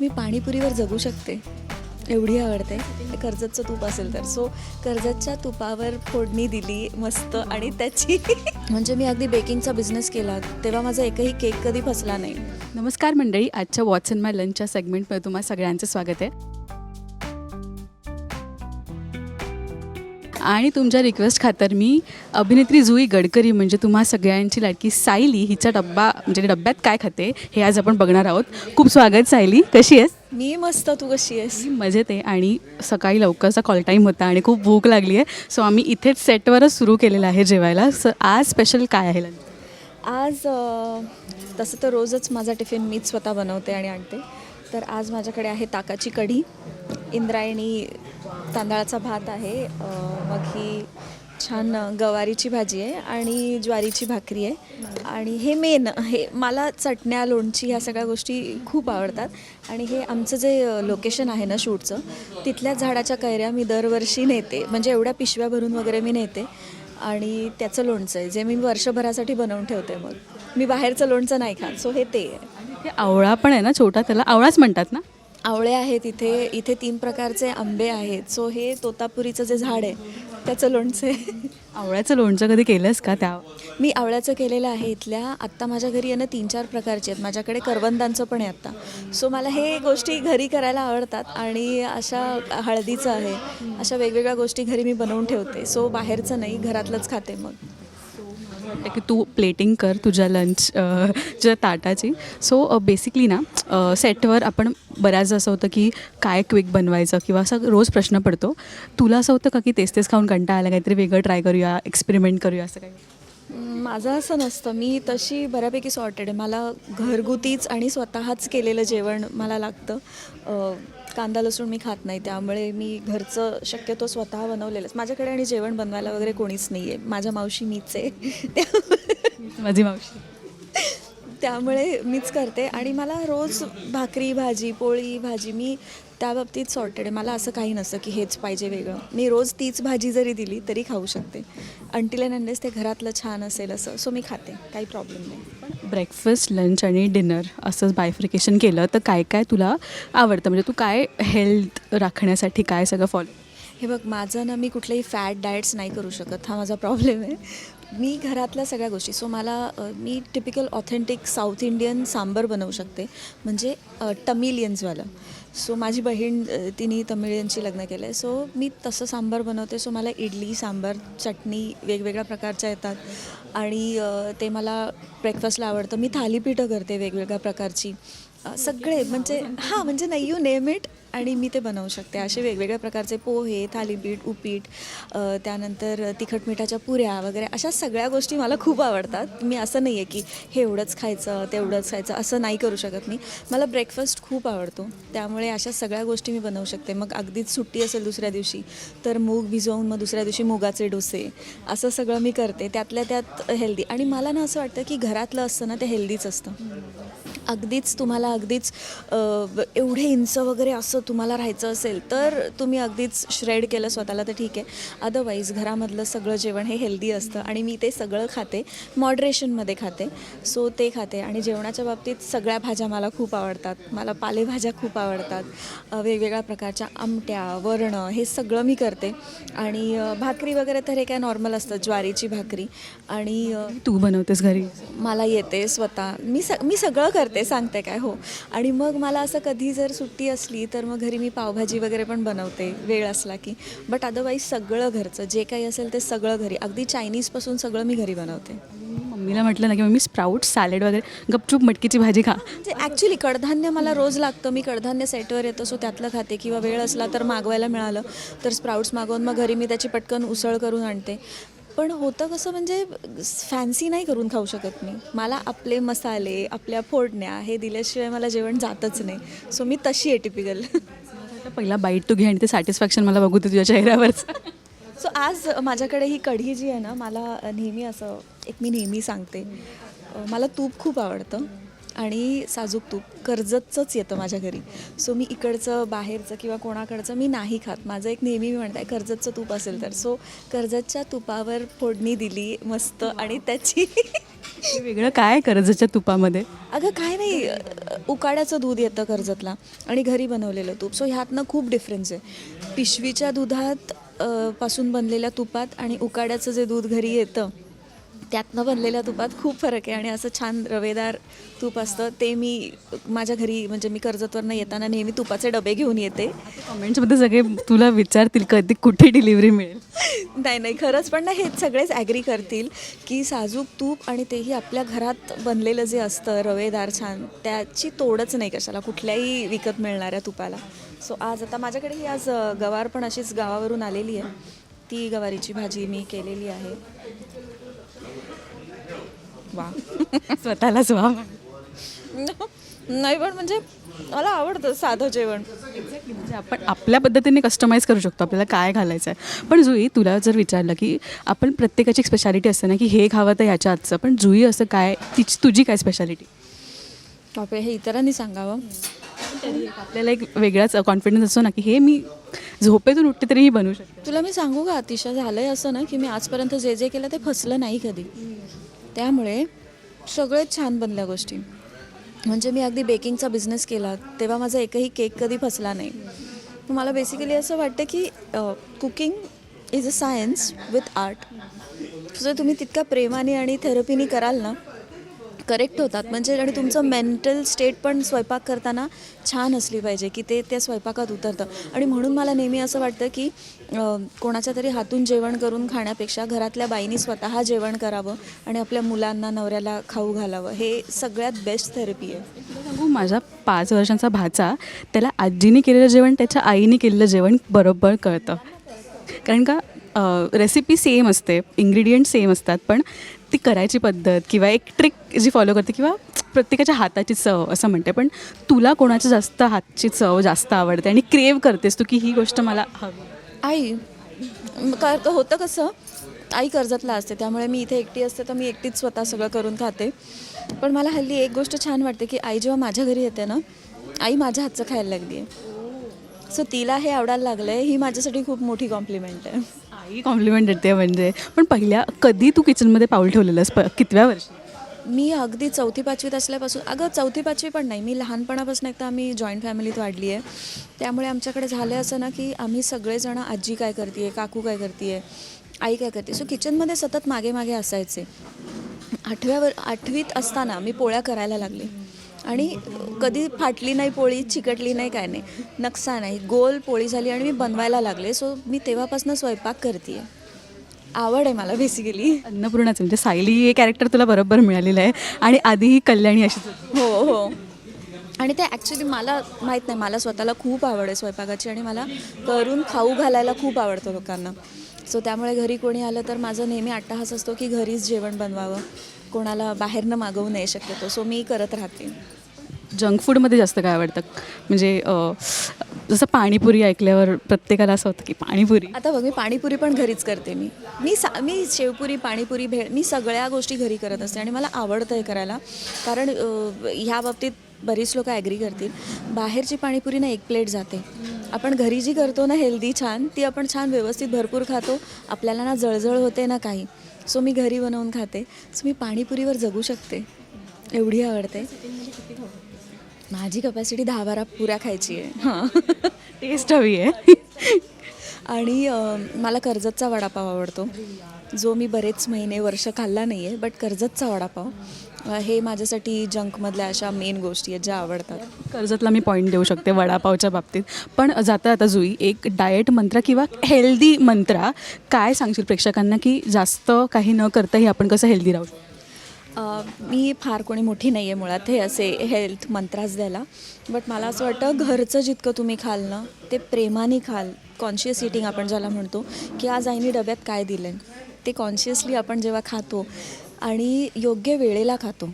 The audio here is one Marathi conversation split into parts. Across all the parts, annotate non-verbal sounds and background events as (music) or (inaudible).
मी पाणीपुरीवर जगू शकते. एवढी आवडते. कर्जतचं तूप असेल तर. सो कर्जतच्या तुपावर फोडणी दिली मस्त. आणि त्याची (laughs) म्हणजे मी अगदी बेकिंगचा बिझनेस केला तेव्हा माझा एकही केक कधी फसला नाही. नमस्कार मंडळी. आजच्या वॉट्स इन माय लंचच्या सेगमेंटमध्ये तुम्हाला सगळ्यांचं स्वागत आहे. आणि तुमच्या रिक्वेस्ट खातर मी अभिनेत्री जुई गडकरी म्हणजे तुम्हा सगळ्यांची लाडकी सायली हिचा डब्बा म्हणजे डब्यात काय खाते हे आज आपण बघणार आहोत. खूप स्वागत सायली. कशी आहेस? मी मस्त. तू कशी आहेस? मी मजेत आहे. आणि सकाळी लवकरचा कॉल टाईम होता आणि खूप भूक लागली आहे. सो आम्ही इथेच सेटवरच सुरू केलेलं आहे जेवायला. स आज स्पेशल काय आहे? आज तसं तर रोजच माझा टिफिन मीच स्वतः बनवते आणि आणते. तर आज माझ्याकडे आहे ताकाची कढी इंद्रायणी तांदळाचा भात आहे. मग ही छान गवारीची भाजी आहे आणि ज्वारीची भाकरी आहे. आणि हे मेन हे मला चटण्या लोणची ह्या सगळ्या गोष्टी खूप आवडतात. आणि हे आमचं जे लोकेशन आहे ना शूटचं तिथल्या झाडाच्या कैऱ्या मी दरवर्षी नेते. म्हणजे एवढ्या पिशव्या भरून वगैरे मी नेते. आणि त्याचं लोणचं आहे जे मी वर्षभरासाठी बनवून ठेवते मग. मी बाहेरचं लोणचं नाही खात सो हे ते आहे. हे आवळा पण आहे ना छोटा त्याला आवळाच म्हणतात ना? आवळे आहेत इथे इथे तीन प्रकारचे आंबे आहेत. सो हे तोतापुरीचं जे झाड आहे त्याचं लोणचं आहे. आवळ्याचं लोणचं कधी केलंस का त्या? मी आवळ्याचं केलेलं आहे इथल्या. आत्ता माझ्या घरी आहे ना तीन चार प्रकारचे आहेत. माझ्याकडे करवंदांचं पण आहे आत्ता. सो मला हे गोष्टी घरी करायला आवडतात आणि अशा हळदीचं आहे. अशा वेगवेगळ्या गोष्टी घरी मी बनवून ठेवते. सो बाहेरचं नाही घरातलंच खाते मग. वाटतं की तू प्लेटिंग कर तुझ्या लंच तुझ्या ताटाची. सो बेसिकली ना सेटवर आपण बऱ्याचदा असं होतं की काय क्विक बनवायचं किंवा असं रोज प्रश्न पडतो. तुला असं होतं का की तेच तेच खाऊन कंटाळा आला काहीतरी वेगळं ट्राय करूया एक्सपेरिमेंट करूया असं काही? माझं असं नसतं. मी तशी बऱ्यापैकी सॉर्टेड आहे. मला घरगुतीच आणि स्वतःच केलेलं जेवण मला लागतं. कांदा लसूण मी खात नाही त्यामुळे मी घरचं शक्यतो स्वतः बनवलेलंच. माझ्याकडे आणि जेवण बनवायला वगैरे कोणीच नाही आहे माझ्या मावशी मीच आहे. (laughs) त्या- माझी मावशी. त्यामुळे मीच करते. आणि मला रोज भाकरी भाजी पोळी भाजी मी त्या बाबतीत सॉर्टेड आहे. मला असं काही नसतं की हेच पाहिजे वेगळं. मी रोज तीच भाजी जरी दिली तरी खाऊ शकते. अंटील अँड अंडेस ते घरातलं छान असेल असं सो मी खाते. काही प्रॉब्लेम नाही. पण ब्रेकफास्ट लंच आणि डिनर असंच बायफ्रिकेशन केलं तर काय काय तुला आवडतं? म्हणजे तू काय हेल्थ राखण्यासाठी काय सगळं फॉलो हे बघ माझं ना मी कुठलेही फॅट डाएट्स नाही करू शकत. हा माझा प्रॉब्लेम आहे. मी घरातल्या सगळ्या गोष्टी सो मला मी typical authentic south Indian sambar बनवू शकते. म्हणजे टमिलियन्सवालं सो माझी बहीण तिने तमिळियनशी लग्न केलं आहे सो मी तसं सांबार बनवते. सो मला इडली सांबार चटणी वेगवेगळ्या प्रकारच्या येतात. आणि ते मला ब्रेकफास्टला आवडतं. मी थालीपीठं करते वेगवेगळ्या प्रकारची. सगळे म्हणजे हां म्हणजे नाही यू नेम इट आणि मी ते बनवू शकते. असे वेगवेगळ्या प्रकारचे पोहे थालीपीठ उपीट त्यानंतर तिखट मिठाच्या पुऱ्या वगैरे अशा सगळ्या गोष्टी मला खूप आवडतात. मी असं नाही आहे की हे एवढंच खायचं तेवढंच खायचं असं नाही करू शकत मी. मला ब्रेकफास्ट खूप आवडतो. त्यामुळे अशा सगळ्या गोष्टी मी बनवू शकते. मग अगदीच सुट्टी असेल दुसऱ्या दिवशी तर मूग भिजवून मग दुसऱ्या दिवशी मुगाचे डोसे असं सगळं मी करते. त्यातल्या त्यात हेल्दी. आणि मला ना असं वाटतं की घरातलं असतं ना ते हेल्दीच असतं. अगदीच तुम्हाला अगदीच एवढे इंच वगैरे असं तुम्हाला राहायचं असेल तर तुम्ही अगदीच श्रेड केलं स्वतःला तर ठीक आहे. अदरवाईज घरामधलं सगळं जेवण हे हेल्दी असतं आणि मी ते सगळं खाते मॉडरेशनमध्ये खाते. सो ते खाते आणि जेवणाच्या बाबतीत सगळ्या भाज्या मला खूप आवडतात. मला पालेभाज्या खूप आवडतात. वेगवेगळ्या प्रकारच्या आमट्या वरणं हे सगळं मी करते. आणि भाकरी वगैरे तर हे काय नॉर्मल असतं ज्वारीची भाकरी. आणि तू बनवतेस घरी? मला येते स्वतः. मी स मी सगळं करते. सांगते काय हो. आणि मग मला असं कधी जर सुट्टी असली तर मग घरी मी पावभाजी वगैरे पण बनवते वेळ असला की. बट अदरवाईज सगळं घरचं जे काही असेल ते सगळं घरी. अगदी चायनीजपासून सगळं मी घरी बनवते. मम्मीला म्हटलं ना की मम्मी स्प्राऊट सॅलेड वगैरे गपचूप मटकीची भाजी खा. म्हणजे ॲक्च्युली कडधान्य मला रोज लागतं. मी कडधान्य सेटवर येतं सो त्यातलं खाते. किंवा वेळ असला तर मागवायला मिळालं तर स्प्राउट्स मागवून मग घरी मी त्याची पटकन उसळ करून आणते. पण होतं कसं म्हणजे फॅन्सी नाही करून खाऊ शकत मी. मला आपले मसाले आपल्या फोडण्या हे दिल्याशिवाय मला जेवण जातच नाही. सो मी तशी आहे टिपिकल पहिला बाईट तू घे आणि ते सॅटिस्फॅक्शन मला बघू तुझ्या चेहऱ्यावरचं. सो आज माझ्याकडे ही कढी जी आहे ना मला नेहमी असं एक मी नेहमी सांगते. मला तूप खूप आवडतं. आणि साजूक तूप. कर्जतचंच येतं माझ्या घरी. सो मी इकडचं बाहेरचं किंवा कोणाकडचं मी नाही खात. माझं एक नेहमी मी म्हणते कर्जतचं तूप असेल तर. सो कर्जतच्या तुपावर फोडणी दिली मस्त. आणि त्याची वेगळं काय कर्जाच्या तुपामध्ये? अगं काय नाही. उकाड्याचं दूध येतं कर्जतला. आणि घरी बनवलेलं तूप. सो ह्यातनं खूप डिफरन्स आहे. पिशवीच्या दुधात पासून बनलेल्या तुपात आणि उकाड्याचं जे दूध घरी येतं त्यातनं बनलेल्या तुपात खूप फरक आहे आणि असं छान रवेदार तूप असतं ते मी माझ्या घरी म्हणजे मी कर्जतवरनं येताना नेहमी तुपाचे डबे घेऊन येते. कमेंट्समध्ये सगळे तुला विचारतील कधी कुठे डिलिव्हरी मिळेल? नाही नाही खरंच पण ना हे सगळेच ॲग्री करतील की साजूक तूप आणि तेही आपल्या घरात बनलेलं जे असतं रवेदार छान त्याची तोडच नाही कशाला कुठल्याही विकत मिळणाऱ्या तुपाला. सो आज आता माझ्याकडे ही आज गवार पण अशीच गावावरून आलेली आहे. ती गवारीची भाजी मी केलेली आहे. वा स्वतःलाच वा नाही पण म्हणजे मला आवडतं साधं जेवण. म्हणजे आपण आपल्या पद्धतीने कस्टमाइज करू शकतो आपल्याला काय घालायचं आहे पण जुई तुला जर विचारलं की आपण प्रत्येकाची एक स्पेशालिटी असते ना की हे खावं तर याच्या आजचं पण जुई असं काय तिची तुझी काय स्पेशालिटी बापरे हे इतरांनी सांगावं. आपल्याला एक वेगळाच कॉन्फिडन्स असतो ना की हे मी झोपेतून उठते तरी ही बनवू शकते. तुला मी सांगू का अतिशय झालं आहे असं ना की मी आजपर्यंत जे जे केलं ते फसलं नाही कधी. त्यामुळे सगळेच छान बनल्या गोष्टी. म्हणजे मी अगदी बेकिंगचा बिझनेस केला तेव्हा माझा एकही केक कधी फसला नाही. मला बेसिकली असं वाटतं की cooking is a science with art जर तुम्ही तितक्या प्रेमाने आणि थेरपीने कराल ना करेक्ट होतात. म्हणजे आणि तुमचं मेंटल स्टेट पण स्वयंपाक करताना छान असली पाहिजे की ते त्या स्वयंपाकात उतरतं. आणि म्हणून मला नेहमी असं वाटतं की कोणाच्या तरी हातून जेवण करून खाण्यापेक्षा घरातल्या बाईनी स्वतः जेवण करावं आणि आपल्या मुलांना नवऱ्याला खाऊ घालावं. हे सगळ्यात बेस्ट थेरपी आहे. सांगू माझा पाच वर्षांचा भाचा त्याला आजीने केलेलं जेवण त्याच्या आईने केलेलं जेवण बरोबर कळतं. कारण का रेसिपी सेम असते इन्ग्रेडियंट सेम असतात पण ती करायची पद्धत किंवा एक ट्रिक जी फॉलो करते किंवा प्रत्येकाच्या हाताची चव असं म्हणते. पण तुला कोणाच्या जास्त हातची चव जास्त आवडते आणि क्रेव करतेस तू की ही गोष्ट मला हवी? आई कर होतं कसं आई कर्जतला असते त्यामुळे मी इथे एकटी असते तर मी एकटीच स्वतः सगळं करून खाते. पण मला हल्ली एक गोष्ट छान वाटते की आई जेव्हा माझ्या घरी येते ना आई माझ्या हातचं खायला लागली. आहे सो तिला हे आवडायला लागलं आहे ही माझ्यासाठी खूप मोठी कॉम्प्लिमेंट आहे. काही कॉम्प्लिमेंट देते म्हणजे. पण पहिल्या कधी तू किचनमध्ये पाऊल ठेवलेलंस? प कितव्या वर्षी? मी अगदी चौथी पाचवीत असल्यापासून अगं चौथी पाचवी पण नाही. मी लहानपणापासून एकदा आम्ही जॉईंट फॅमिलीत वाढली आहे त्यामुळे आमच्याकडे झालं असं ना की आम्ही सगळेजण आजी काय करते काकू काय करते आई काय करते सो किचनमध्ये सतत मागे मागे असायचे. आठव्यावर आठवीत असताना मी पोळ्या करायला लागले. आणि कधी फाटली नाही पोळी चिकटली नाही काय नाही नक्सा नाही. गोल पोळी झाली आणि मी बनवायला लागले. सो मी तेव्हापासून स्वयंपाक करते आवड आहे मला बेसिकली अन्नपूर्णाचं म्हणजे सायली हे कॅरेक्टर तुला बरोबर मिळालेलं आहे. आणि आधी ही कल्याणी अशीच होती. हो हो. आणि ते ॲक्च्युली मला माहीत नाही मला स्वतःला खूप आवड आहे स्वयंपाकाची आणि मला करून खाऊ घालायला खूप आवडतं लोकांना. सो त्यामुळे घरी कोणी आलं तर माझं नेहमी अट्टाहास असतो की घरीच जेवण बनवावं. कोणाला बाहेरनं मागवू नये शक्यतो सो मी करत राहते. जंक फूडमध्ये जास्त काय आवडतं? म्हणजे जसं पाणीपुरी ऐकल्यावर प्रत्येकाला असं होतं की पाणीपुरी. आता बघ मी पाणीपुरी पण घरीच करते मी. मी सा मी शेवपुरी पाणीपुरी भेळ मी सगळ्या गोष्टी घरी करत असते आणि मला आवडतं हे करायला. कारण ह्या बाबतीत बरीच लोक ॲग्री करतील. बाहेरची पाणीपुरी ना एक प्लेट जाते. आपण घरी जी करतो ना हेल्दी छान ती आपण छान व्यवस्थित भरपूर खातो. आपल्याला ना जळजळ होते ना काही. सो मी घरी बनवून खाते. सो मी पाणीपुरीवर जगू शकते. एवढी आवडते. माझी कपॅसिटी दहा बारा पुऱ्या खायची आहे. हां. टेस्ट हवी आहे. आणि मला कर्जतचा वडापाव आवडतो. जो मी बरेच महिने वर्ष खाल्ला नाही आहे बट कर्जतचा वडापाव. हे माझ्यासाठी जंकमधल्या अशा मेन गोष्टी आहेत ज्या आवडतात. कर्जतला मी पॉईंट देऊ शकते वडापावच्या बाबतीत. पण जाता आता जुई एक डाएट मंत्र किंवा हेल्दी मंत्रा काय सांगशील प्रेक्षकांना की जास्त काही न करताही आपण कसं हेल्दी राहू शकतो? अ, मी फार कोणी मोठी नाही आहे मुळात हे असे हेल्थ मंत्रास द्यायला. बट मला असं वाटतं घरचं जितकं तुम्ही खाल ना ते प्रेमाने खाल. कॉन्शियस इटिंग आपण ज्याला म्हणतो की आज आईने डब्यात काय दिलं आहे ते कॉन्शियसली आपण जेव्हा खातो आणि योग्य वेळेला खातो.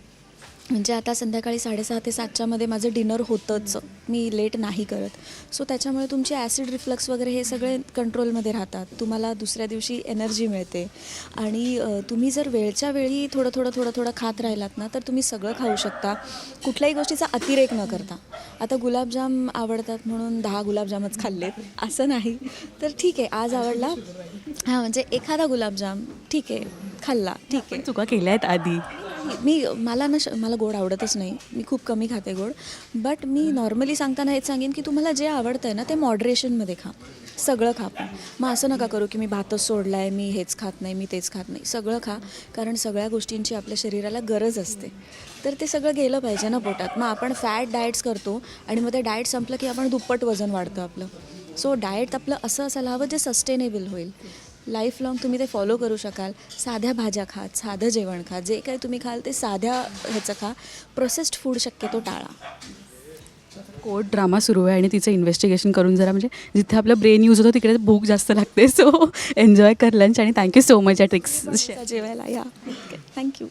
म्हणजे आता संध्याकाळी साडेसहा ते सातच्यामध्ये माझं डिनर होतंच. मी लेट नाही करत. सो त्याच्यामुळे तुमचे ॲसिड रिफ्लक्स वगैरे हे सगळे कंट्रोलमध्ये राहतात. तुम्हाला दुसऱ्या दिवशी एनर्जी मिळते. आणि तुम्ही जर वेळच्या वेळी थोडं थोडं थोडं थोडं खात राहिलात ना तर तुम्ही सगळं खाऊ शकता. कुठल्याही गोष्टीचा अतिरेक न करता. आता गुलाबजाम आवडतात म्हणून दहा गुलाबजामच खाल्लेत. असं नाही. तर ठीक आहे. आज आवडला. हां म्हणजे एखादा गुलाबजाम. ठीक आहे. खाल्ला. ठीक आहे. चुका केल्या आहेत आधी. मी मला ना श- मला गोड आवडतच नाही. मी खूप कमी खाते गोड. बट मी नॉर्मली सांगताना हेच सांगेन की तुम्हाला जे आवडतं आहे ना ते मॉडरेशनमध्ये खा. सगळं खा पण. मग असं नका करू की मी भातच सोडला आहे मी हेच खात नाही मी तेच खात नाही. सगळं खा. कारण सगळ्या गोष्टींची आपल्या शरीराला गरज असते. तर ते सगळं गेलं पाहिजे ना पोटात. मग आपण फॅट डाएट्स करतो आणि मग ते डाएट संपलं की आपण दुप्पट वजन वाढतं आपलं. सो डाएट आपलं असं असायला हवं जे सस्टेनेबल होईल. लाईफ लाँग तुम्ही ते फॉलो करू शकाल. साध्या भाज्या खा साधं जेवण खा. जे काही तुम्ही खाल ते साध्या ह्याचं खा. प्रोसेस्ड फूड शक्यतो टाळा. कोर्ट ड्रामा सुरू आहे आणि तिचं इन्व्हेस्टिगेशन करून जरा म्हणजे जिथे आपलं ब्रेन यूज होतो तिकडे भूक जास्त लागते. सो एन्जॉय कर लंच आणि थँक्यू सो मच या ट्रिक्स जेवायला या थँक्यू